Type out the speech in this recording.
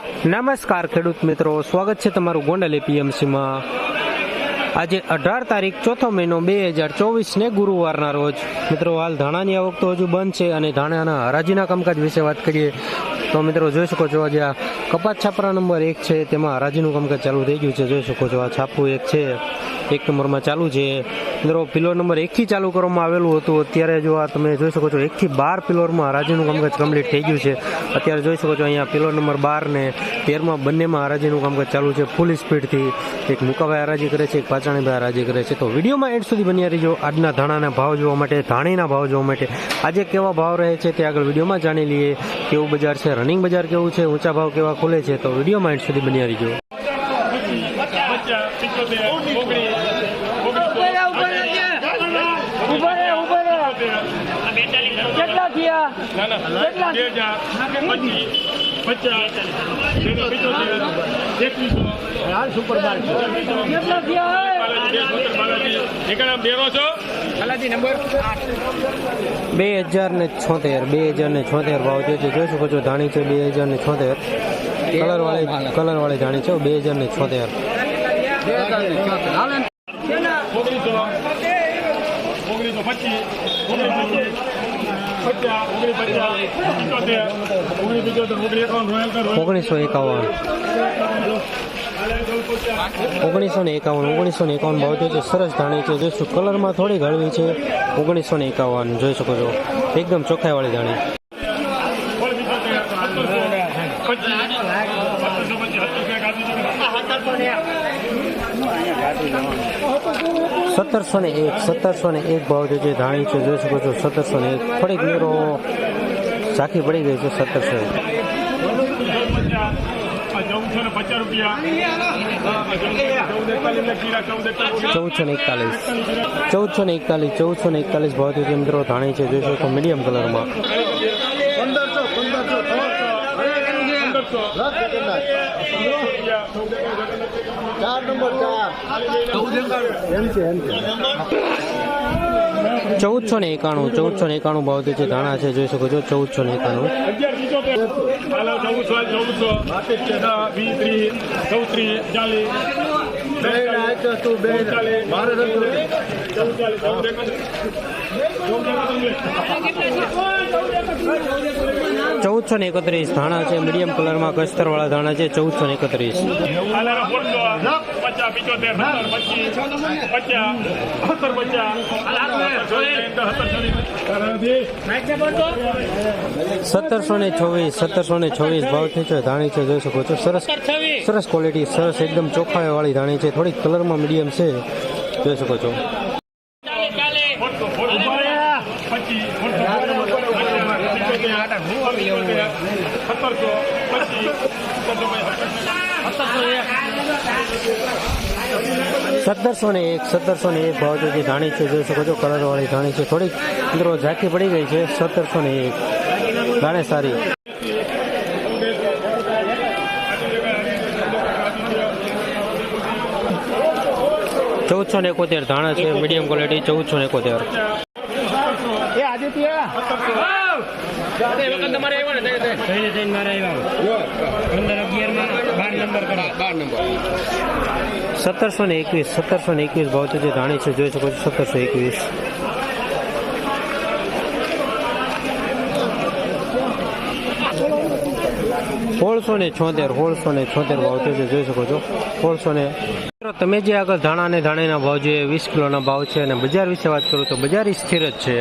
નમસ્કાર ખેડૂત મિત્રો, સ્વાગત છે તમારું ગોંડલ એપીએમસીમાં. આજે અઢાર તારીખ ચોથો મહિનો બે હજાર ચોવીસ ને ગુરુવારના રોજ. મિત્રો, હાલ ધાણાની આવક તો હજુ બંધ છે અને ધાણાના હરાજીના કામકાજ વિશે વાત કરીએ તો મિત્રો જોઈ શકો છો આજે આ કપાસ છાપરા નંબર એક છે. તેમાં હરાજીનું કામકાજ ચાલુ થઈ ગયું છે. જોઈ શકો છો આ છાપું એક છે. એક નંબરમાં ચાલુ છે. મિત્રો, પિલોર નંબર એકથી ચાલુ કરવામાં આવેલું હતું. અત્યારે જો આ તમે જોઈ શકો છો એકથી બાર પિલોરમાં હરાજીનું કામકાજ કમ્પ્લીટ થઈ ગયું છે. અત્યારે જોઈ શકો છો અહીંયા પિલોર નંબર બાર ને તેરમાં બંનેમાં હરાજીનું કામકાજ ચાલુ છે ફૂલ સ્પીડથી એક મુકાભાઈ હરાજી કરે છે, એક પાચાણીભાઈ હરાજી કરે છે. તો વિડીયોમાં એડ સુધી બન્યા રહીજો. આજના ધાણાના ભાવ જોવા માટે, ધાણીના ભાવ જોવા માટે. આજે કેવા ભાવ રહે છે તે આગળ વિડીયોમાં જાણી લઈએ. કેવું બજાર છે રનિંગ બજાર કેવું છે? ઊંચા ભાવ કેવા ખુલે છે? તો વીડિયો માઇન્ડ સુધી બની આવી કેટલા થયા? કેટલા થયા બેરો છો? બે હજાર ને છોતેર બે હજાર ને છોતેર ભાવ જે છે જોઈ શકો છો ધાણી છે બે હજાર ને. છોતેર કલર વાળી કલર વાળી ધાણી છે બે હજાર ને છોતેર ઓગણીસો એકાવન. ઓગણીસો ને એકાવન, ઓગણીસો ને એકાવન ભાવ જે સરસ ધાણી છે. જોઈશું કલરમાં થોડી હળવી છે. ઓગણીસો ને એકાવન, જોઈ શકો છો. એકદમ ચોખ્ખાઈ વાળી ધાણી. સત્તરસો ને એક, સત્તરસો ને એક ભાવ જે છે ધાણી છે. જોઈ શકો છો, સત્તરસો ને એક. થોડીક મેરો ઝાંખી પડી ગઈ છે સત્તરસો એક ચૌદસો ને પચાસ રૂપિયા. ચૌદ એકતાલીસ ચૌદસો ને એકતાલીસ. ચૌદસો ને એકતાલીસ ચૌદસો ને એકતાલીસ ભાવ છે મિત્રો ધાણી છે જોઈ શકો મીડિયમ કલરમાં. ચૌદસો ને એકાણું ચૌદસો ને એકાણું ભાવ જે છે ધાણા છે જોઈ શકો છો ચૌદસો ને એકાણું. હાલો ચૌદસો ને એકત્રીસ ધાણા છે, મીડિયમ કલરમાં કસ્તર વાળા ધાણા છે, ચૌદસો ને એકત્રીસ. સત્તરસો ને છવ્વીસ, સત્તરસો ને છવ્વીસ ભાવ છે છે ધાણી છે, જોઈ શકો છો. સરસ સરસ ક્વોલિટી સરસ એકદમ ચોખ્ખાઈ વાળી ધાણી છે. થોડીક કલરમાં મીડિયમ છે, જોઈ શકો છો. સત્તરસો સત્તરસો ને એક સત્તરસો ને એક ભાવ છે જે ધાણી છે જોઈ શકો છો કલર વાળી ધાણી છે. થોડીક મિત્રો ઝાંખી પડી ગઈ છે. સત્તરસો ને એક ધાણે સારી. ચૌદસો ને એકોતેર ધાણા છે મીડિયમ ક્વોલિટી ચૌદસો ને એકોતેર. એ આદિત્ય તમારે આવ્યા ને થઈને થઈને મારે આવ્યા પંદર અગિયારમાં બાર નંબર કરો. બાર નંબર. સત્તરસો ને એકવીસ સત્તરસો ને એકવીસ ભાવ જે ધાણી છે જોઈ શકો છો સત્તરસો એકવીસ. સોળસો ને છોતેર સોળસો ને છોતેર ભાવ છે જોઈ શકો છો. સોળસો ને તમે જે આગળ ધાણા અને ધાણીના ભાવ જોઈએ વીસ કિલોના ભાવ છે અને બજાર વિશે વાત કરું તો બજાર સ્થિર જ છે.